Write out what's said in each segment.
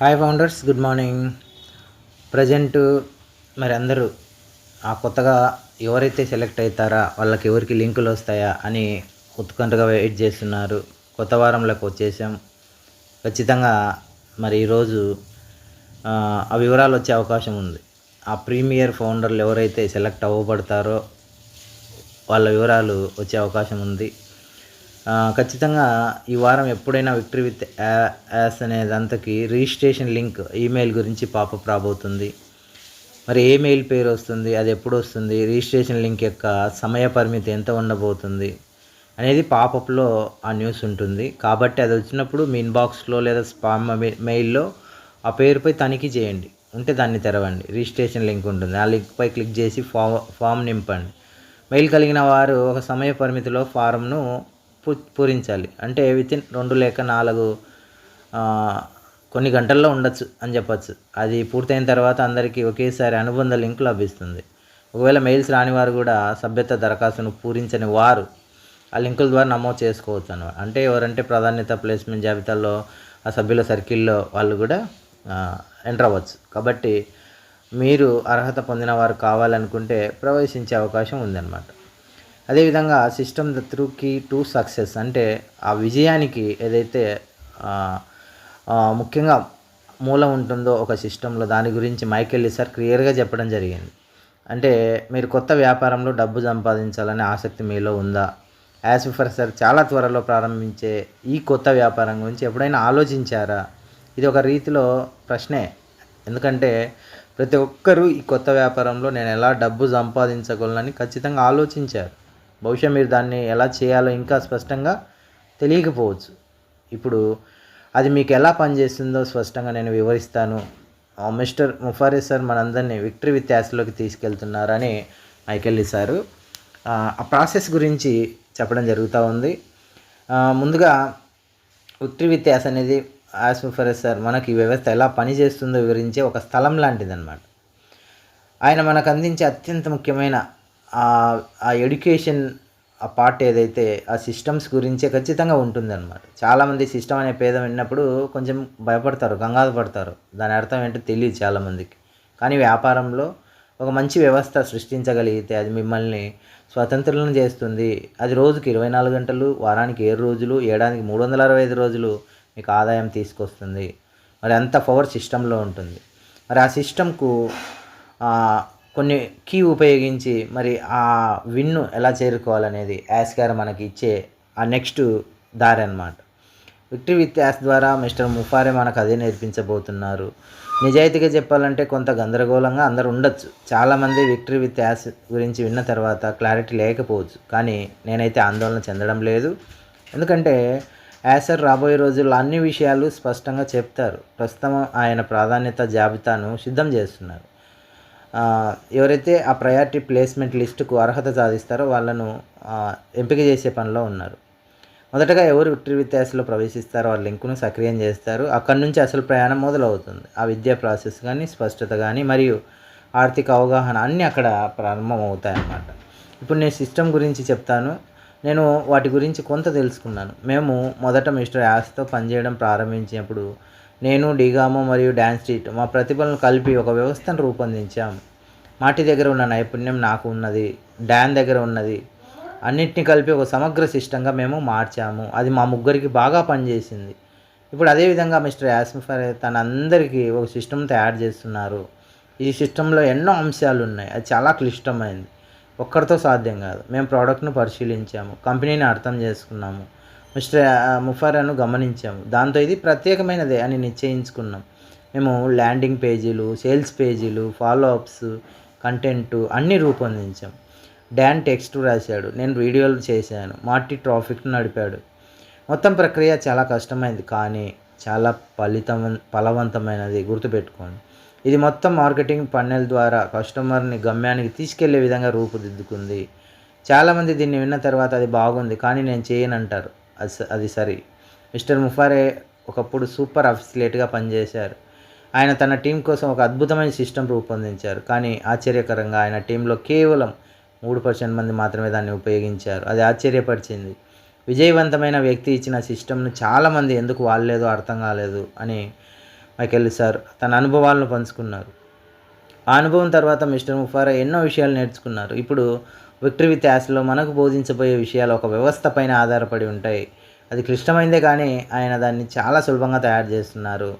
Hi founders good morning present మరి అందరూ ఆ కొత్తగా ఎవరైతే సెలెక్ట్ అవుతారా వాళ్ళకి ఎవరికి లింకులు వస్తాయా అని ఉత్కంఠగా వెయిట్ చేస్తున్నారు. కొత్త వారంలోకి వచ్చేసాం. ఖచ్చితంగా మరి ఈరోజు ఆ, వివరాలు వచ్చే అవకాశం ఉంది. ఆ ప్రీమియర్ ఫౌండర్లు ఎవరైతే సెలెక్ట్ అవ్వబడతారో వాళ్ళ వివరాలు వచ్చే అవకాశం ఉంది. ఖచ్చితంగా ఈ వారం ఎప్పుడైనా విక్టరీ విత్ యా- యాస్ అనే దాంతకి రిజిస్ట్రేషన్ లింక్ ఈమెయిల్ గురించి పాపప్ రాబోతుంది. మరి ఏ మెయిల్ పేరు వస్తుంది అది ఎప్పుడు వస్తుంది రిజిస్ట్రేషన్ లింక్ యొక్క సమయ పరిమితి ఎంత ఉండబోతుంది అనేది పాపప్లో ఆ న్యూస్ ఉంటుంది. కాబట్టి అది వచ్చినప్పుడు మీ ఇన్బాక్స్లో లేదా స్పామ్ మెయిల్లో ఆ పేరుపై తనిఖీ చేయండి. ఉంటే దాన్ని తెరవండి. రిజిస్ట్రేషన్ లింక్ ఉంటుంది. ఆ లింక్పై క్లిక్ చేసి ఫామ్ ఫామ్ నింపండి. మెయిల్ కలిగిన వారు ఒక సమయ పరిమితిలో ఫారంను పూరించాలి. అంటే వితిన్ రెండు లేక నాలుగు కొన్ని గంటల్లో ఉండొచ్చు అని చెప్పచ్చు. అది పూర్తయిన తర్వాత అందరికీ ఒకేసారి అనుబంధ లింక్ లభిస్తుంది. ఒకవేళ మెయిల్స్ రాని వారు కూడా సభ్యత దరఖాస్తును పూరించని వారు ఆ లింకుల ద్వారా నమోదు చేసుకోవచ్చు అనమాట అంటే ఎవరంటే ప్రాధాన్యత ప్లేస్మెంట్ జాబితాలో ఆ సభ్యుల సర్కిల్లో వాళ్ళు కూడా ఎంటర్ అవ్వచ్చు. కాబట్టి మీరు అర్హత పొందిన వారు కావాలనుకుంటే ప్రవేశించే అవకాశం ఉందన్నమాట. అదేవిధంగా system the through key to success అంటే ఆ విజయానికి ఏదైతే ముఖ్యంగా మూలం ఉంటుందో ఒక సిస్టంలో దాని గురించి మైకెళ్ళి సార్ క్లియర్గా చెప్పడం జరిగింది. అంటే మీరు కొత్త వ్యాపారంలో డబ్బు సంపాదించాలనే ఆసక్తి మీలో ఉందా? యాజ్ ఫర్ సార్ చాలా త్వరలో ప్రారంభించే ఈ కొత్త వ్యాపారం గురించి ఎప్పుడైనా ఆలోచించారా? ఇది ఒక రీతిలో ప్రశ్నే. ఎందుకంటే ప్రతి ఒక్కరూ ఈ కొత్త వ్యాపారంలో నేను ఎలా డబ్బు సంపాదించగలనని ఖచ్చితంగా ఆలోచించారు. బహుశా మీరు దాన్ని ఎలా చేయాలో ఇంకా స్పష్టంగా తెలియకపోవచ్చు. ఇప్పుడు అది మీకు ఎలా పనిచేస్తుందో స్పష్టంగా నేను వివరిస్తాను. మిస్టర్ ముఫారీ సార్ మనందరినీ విక్టరీ విత్ యాస్లోకి తీసుకెళ్తున్నారని మైకెళ్ళి సారు ఆ, ప్రాసెస్ గురించి చెప్పడం జరుగుతూ ఉంది. ముందుగా విక్టరీ విత్ యాస్ అనేది యాస్ ముఫారీ సార్ మనకి ఈ వ్యవస్థ ఎలా పనిచేస్తుందో వివరించే ఒక స్థలం లాంటిదన్నమాట. ఆయన మనకు అందించే అత్యంత ముఖ్యమైన ఆ ఎడ్యుకేషన్ ఆ పార్ట్ ఏదైతే ఆ సిస్టమ్స్ గురించే ఖచ్చితంగా ఉంటుందన్నమాట. చాలామంది సిస్టమ్ అనే పేద విన్నప్పుడు కొంచెం భయపడతారు గంగాధ పడతారు. దాని అర్థం ఏంటో తెలియదు చాలామందికి. కానీ వ్యాపారంలో ఒక మంచి వ్యవస్థ సృష్టించగలిగితే అది మిమ్మల్ని స్వతంత్రులను చేస్తుంది. అది రోజుకి ఇరవై నాలుగు గంటలు వారానికి ఏడు రోజులు ఏడాదికి మూడు వందల అరవై ఐదు రోజులు మీకు ఆదాయం తీసుకొస్తుంది. మరి అంత పవర్ సిస్టంలో ఉంటుంది. మరి ఆ సిస్టమ్కు కొన్ని కీ ఉపయోగించి మరి ఆ విన్ను ఎలా చేరుకోవాలనేది యాస్ గారు మనకి ఇచ్చే ఆ నెక్స్ట్ దారి అన్నమాట. విక్టరీ విత్ యాస్ ద్వారా మిస్టర్ ముఫారే మనకు అదే నేర్పించబోతున్నారు. నిజాయితీగా చెప్పాలంటే కొంత గందరగోళంగా అందరు ఉండొచ్చు. చాలామంది విక్టరీ విత్ యాస్ గురించి విన్న తర్వాత క్లారిటీ లేకపోవచ్చు. కానీ నేనైతే ఆందోళన చెందడం లేదు. ఎందుకంటే యాసర్ రాబోయే రోజుల్లో అన్ని విషయాలు స్పష్టంగా చెప్తారు. ప్రస్తుతం ఆయన ప్రాధాన్యత జాబితాను సిద్ధం చేస్తున్నారు. ఎవరైతే ఆ ప్రయారిటీ ప్లేస్మెంట్ లిస్టుకు అర్హత సాధిస్తారో వాళ్ళను ఎంపిక చేసే పనిలో ఉన్నారు. మొదటగా ఎవరు విక్టరీ విత్యాసలో ప్రవేశిస్తారో వాళ్ళ లింకును సక్రియం చేస్తారు. అక్కడి నుంచి అసలు ప్రయాణం మొదలవుతుంది. ఆ విద్యా ప్రాసెస్ కానీ స్పష్టత కానీ మరియు ఆర్థిక అవగాహన అన్నీ అక్కడ ప్రారంభం అన్నమాట ఇప్పుడు నేను సిస్టమ్ గురించి చెప్తాను. నేను వాటి గురించి కొంత తెలుసుకున్నాను. మేము మొదట మిస్టర్ యాస్తో పనిచేయడం ప్రారంభించినప్పుడు నేను డిగామో మరియు డ్యాన్స్ స్ట్రీట్ మా ప్రతిభలను కలిపి ఒక వ్యవస్థను రూపొందించాం. మాటి దగ్గర ఉన్న నైపుణ్యం నాకు ఉన్నది డ్యాన్ దగ్గర ఉన్నది. అన్నిటిని కలిపి ఒక సమగ్ర సిస్టంగా మేము మార్చాము. అది మా ముగ్గురికి బాగా పనిచేసింది. ఇప్పుడు అదేవిధంగా మిస్టర్ యాస్మిఫర్ తన అందరికీ ఒక సిస్టమ్ తయారు చేస్తున్నారు. ఈ సిస్టంలో ఎన్నో అంశాలు ఉన్నాయి. అది చాలా క్లిష్టమైంది. ఒక్కరితో సాధ్యం కాదు. మేము ప్రోడక్ట్ను పరిశీలించాము. కంపెనీని అర్థం చేసుకున్నాము. మిస్టర్ ముఫారాను గమనించాము. దాంతో ఇది ప్రత్యేకమైనదే అని నిశ్చయించుకున్నాం. మేము ల్యాండింగ్ పేజీలు సేల్స్ పేజీలు ఫాలో అప్స్ కంటెంట్ అన్నీ రూపొందించాం. డాన్ టెక్స్ట్ రాశాడు. నేను వీడియోలు చేశాను. మార్టి ట్రాఫిక్ నడిపాడు. మొత్తం ప్రక్రియ చాలా కష్టమైంది కానీ చాలా ఫలితం ఫలవంతమైనది గుర్తుపెట్టుకోండి. ఇది మొత్తం మార్కెటింగ్ పన్నెల ద్వారా కస్టమర్ని గమ్యానికి తీసుకెళ్ళే విధంగా రూపుదిద్దుకుంది. చాలామంది దీన్ని విన్న తర్వాత అది బాగుంది కానీ నేను చేయనంటారు. అది అది సరి. మిస్టర్ ముఫారే ఒకప్పుడు సూపర్ అఫిసిలేట్గా పనిచేశారు. ఆయన తన టీం కోసం ఒక అద్భుతమైన సిస్టమ్ రూపొందించారు. కానీ ఆశ్చర్యకరంగా ఆయన టీంలో కేవలం మూడు పర్సెంట్ మంది మాత్రమే దాన్ని ఉపయోగించారు. అది ఆశ్చర్యపరిచింది. విజయవంతమైన వ్యక్తి ఇచ్చిన సిస్టమ్ను చాలామంది ఎందుకు వాడలేదో అర్థం కాలేదు అని మైకెల్ సార్ తన అనుభవాలను పంచుకున్నారు. ఆ అనుభవం తర్వాత మిస్టర్ ముఫారా ఎన్నో విషయాలు నేర్చుకున్నారు. ఇప్పుడు విక్టరీ విత్ యాస్లో మనకు బోధించబోయే విషయాలు ఒక వ్యవస్థ పైన ఆధారపడి ఉంటాయి. అది క్లిష్టమైందే కానీ ఆయన దాన్ని చాలా సులభంగా తయారు చేస్తున్నారు.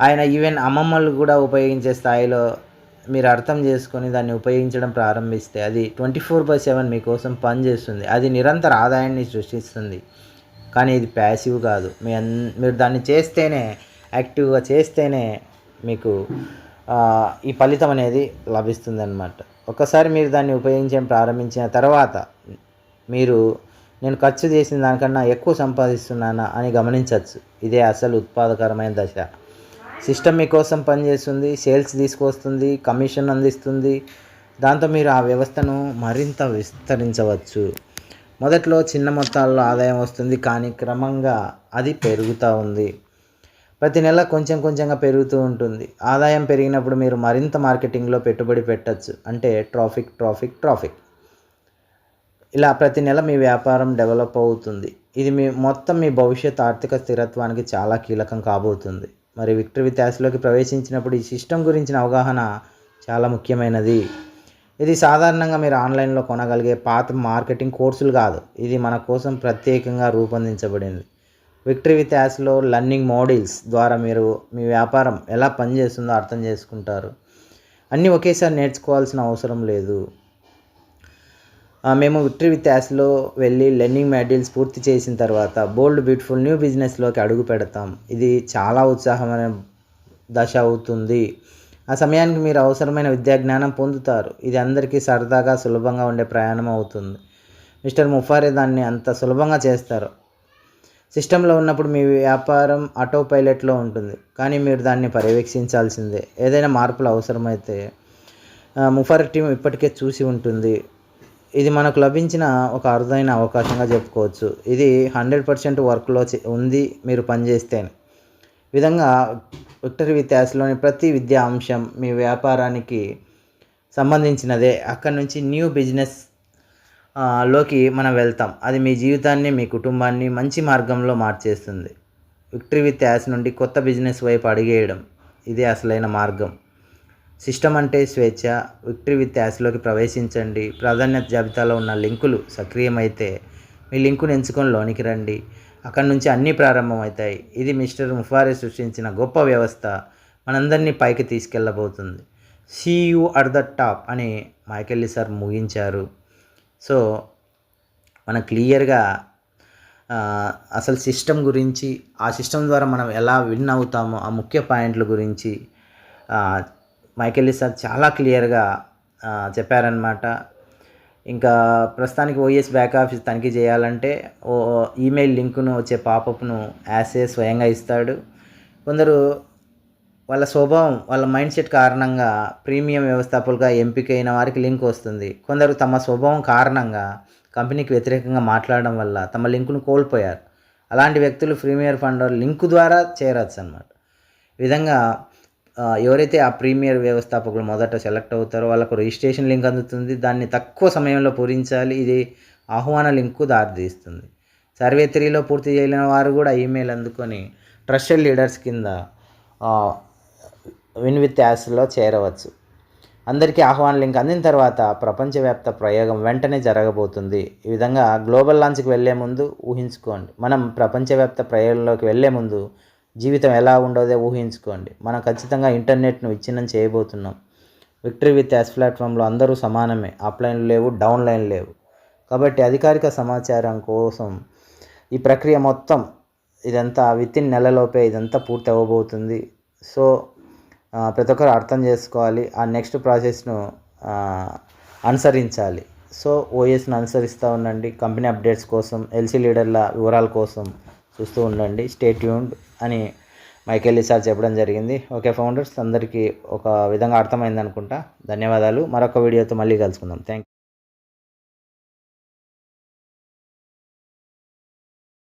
ఆయన ఈవెన్ అమ్మమ్మలు కూడా ఉపయోగించే స్థాయిలో మీరు అర్థం చేసుకొని దాన్ని ఉపయోగించడం ప్రారంభిస్తే అది ట్వంటీ ఫోర్ బై సెవెన్ మీకోసం పనిచేస్తుంది అది నిరంతర ఆదాయాన్ని సృష్టిస్తుంది. కానీ ఇది ప్యాసివ్ కాదు. మీ అన్ మీరు దాన్ని చేస్తేనే యాక్టివ్గా చేస్తేనే మీకు ఈ ఫలితం అనేది లభిస్తుంది అన్నమాట ఒకసారి మీరు దాన్ని ఉపయోగించడం ప్రారంభించిన తర్వాత మీరు నేను ఖర్చు చేసిన దానికన్నా ఎక్కువ సంపాదిస్తున్నానా అని గమనించవచ్చు. ఇదే అసలు ఉత్పాదకరమైన దశ. సిస్టమ్ మీకోసం పనిచేస్తుంది సేల్స్ తీసుకొస్తుంది కమిషన్ అందిస్తుంది. దాంతో మీరు ఆ వ్యవస్థను మరింత విస్తరించవచ్చు. మొదట్లో చిన్న మొత్తాల్లో ఆదాయం వస్తుంది కానీ క్రమంగా అది పెరుగుతూ ఉంది. ప్రతి నెల కొంచెం కొంచెంగా పెరుగుతూ ఉంటుంది. ఆదాయం పెరిగినప్పుడు మీరు మరింత మార్కెటింగ్లో పెట్టుబడి పెట్టచ్చు. అంటే ట్రాఫిక్ ట్రాఫిక్ ట్రాఫిక్. ఇలా ప్రతి నెల మీ వ్యాపారం డెవలప్ అవుతుంది. ఇది మీ మొత్తం మీ భవిష్యత్ ఆర్థిక స్థిరత్వానికి చాలా కీలకం కాబోతుంది. మరి విక్టరీ విత్యాసలోకి ప్రవేశించినప్పుడు ఈ సిస్టమ్ గురించిన అవగాహన చాలా ముఖ్యమైనది. ఇది సాధారణంగా మీరు ఆన్లైన్లో కొనగలిగే పాత మార్కెటింగ్ కోర్సులు కాదు. ఇది మన కోసం ప్రత్యేకంగా రూపొందించబడింది. విక్టరీ విత్ యాస్లో లర్నింగ్ మోడల్స్ ద్వారా మీరు మీ వ్యాపారం ఎలా పనిచేస్తుందో అర్థం చేసుకుంటారు. అన్నీ ఒకేసారి నేర్చుకోవాల్సిన అవసరం లేదు. మేము విక్టరీ విత్ యాస్లో వెళ్ళి లెర్నింగ్ మాడ్యూల్స్ పూర్తి చేసిన తర్వాత బోల్డ్ బ్యూటిఫుల్ న్యూ బిజినెస్లోకి అడుగు పెడతాం. ఇది చాలా ఉత్సాహమైన దశ అవుతుంది. ఆ సమయానికి మీరు అవసరమైన విద్యా జ్ఞానం పొందుతారు. ఇది అందరికీ సరదాగా సులభంగా ఉండే ప్రయాణం అవుతుంది. మిస్టర్ ముఫారే దాన్ని అంత సులభంగా చేస్తారు. సిస్టంలో ఉన్నప్పుడు మీ వ్యాపారం ఆటో పైలట్లో ఉంటుంది. కానీ మీరు దాన్ని పర్యవేక్షించాల్సిందే. ఏదైనా మార్పులు అవసరమైతే ముఫర్ టీం ఇప్పటికే చూసి ఉంటుంది. ఇది మనకు లభించిన ఒక అరుదైన అవకాశంగా చెప్పుకోవచ్చు. ఇది హండ్రెడ్ పర్సెంట్ వర్క్లో ఉంది మీరు పనిచేస్తేనే విధంగా విక్టర్ విత్యాస్లోని ప్రతి విద్యా అంశం మీ వ్యాపారానికి సంబంధించినదే. అక్కడి నుంచి న్యూ బిజినెస్ లోకి మనం వెళ్తాం. అది మీ జీవితాన్ని మీ కుటుంబాన్ని మంచి మార్గంలో మార్చేస్తుంది. విక్టరీ విత్ యాస్ నుండి కొత్త బిజినెస్ వైపు అడిగేయడం ఇదే అసలైన మార్గం. సిస్టమ్ అంటే స్వేచ్ఛ. విక్టరీ విత్ యాస్లోకి ప్రవేశించండి. ప్రాధాన్యత జాబితాలో ఉన్న లింకులు సక్రియమైతే మీ లింకును ఎంచుకొని లోనికి రండి. అక్కడి నుంచి అన్నీ ప్రారంభమవుతాయి. ఇది మిస్టర్ ముఫారే సృష్టించిన గొప్ప వ్యవస్థ. మనందరినీ పైకి తీసుకెళ్ళబోతుంది. See you at the top అని మైకెల్లి సార్ ముగించారు. సో మనం క్లియర్గా అసలు సిస్టమ్ గురించి ఆ సిస్టమ్ ద్వారా మనం ఎలా విన్ అవుతామో ఆ ముఖ్య పాయింట్ల గురించి ఆ, మైకెల్ సార్ చాలా క్లియర్గా చెప్పారనమాట ఇంకా ప్రస్తుతానికి ఓఎస్ బ్యాక్ ఆఫీస్ తనిఖీ చేయాలంటే ఓ ఈమెయిల్ లింకును వచ్చే పాపప్ను యాసే స్వయంగా ఇస్తాడు. కొందరు వాళ్ళ స్వభావం వాళ్ళ మైండ్ సెట్ కారణంగా ప్రీమియం వ్యవస్థాపకులుగా ఎంపికైన వారికి లింక్ వస్తుంది. కొందరు తమ స్వభావం కారణంగా కంపెనీకి వ్యతిరేకంగా మాట్లాడడం వల్ల తమ లింకును కోల్పోయారు. అలాంటి వ్యక్తులు ప్రీమియర్ ఫండ్ లింకు ద్వారా చేరచ్చు అనమాట విధంగా ఎవరైతే ఆ ప్రీమియర్ వ్యవస్థాపకులు మొదట సెలెక్ట్ అవుతారో వాళ్ళకు రిజిస్ట్రేషన్ లింక్ అందుతుంది. దాన్ని తక్కువ సమయంలో పూరించాలి. ఇది ఆహ్వాన లింకు దారితీస్తుంది. సర్వే త్రీలో పూర్తి చేయలేని వారు కూడా ఈమెయిల్ అందుకొని ట్రస్టెడ్ లీడర్స్ కింద విన్ విత్ యాస్లో చేరవచ్చు. అందరికీ ఆహ్వాన లింక్ అందిన తర్వాత ప్రపంచవ్యాప్త ప్రయోగం వెంటనే జరగబోతుంది. ఈ విధంగా గ్లోబల్ లాంచ్కి వెళ్ళే ముందు ఊహించుకోండి. మనం ప్రపంచవ్యాప్త ప్రయోగంలోకి వెళ్ళే ముందు జీవితం ఎలా ఉండదో ఊహించుకోండి. మనం ఖచ్చితంగా ఇంటర్నెట్ను విచ్ఛిన్నం చేయబోతున్నాం. విక్టరీ విత్ యాస్ ప్లాట్ఫామ్లో అందరూ సమానమే. అప్లైన్లు లేవు డౌన్లైన్ లేవు. కాబట్టి అధికారిక సమాచారం కోసం ఈ ప్రక్రియ మొత్తం ఇదంతా విత్ ఇన్ నెలలోపే ఇదంతా పూర్తి అవ్వబోతుంది సో ప్రతి ఒక్కరు అర్థం చేసుకోవాలి. ఆ నెక్స్ట్ ప్రాసెస్ను అనుసరించాలి. సో ఓఎస్ను అనుసరిస్తూ ఉండండి. కంపెనీ అప్డేట్స్ కోసం ఎల్సీ లీడర్ల వివరాల కోసం చూస్తూ ఉండండి. స్టే ట్యూన్డ్ అని మైకేల్ సార్ చెప్పడం జరిగింది. ఓకే ఫౌండర్స్ అందరికీ ఒక విధంగా అర్థమైంది అనుకుంటా ధన్యవాదాలు. మరొక వీడియోతో మళ్ళీ కలుసుకుందాం. థ్యాంక్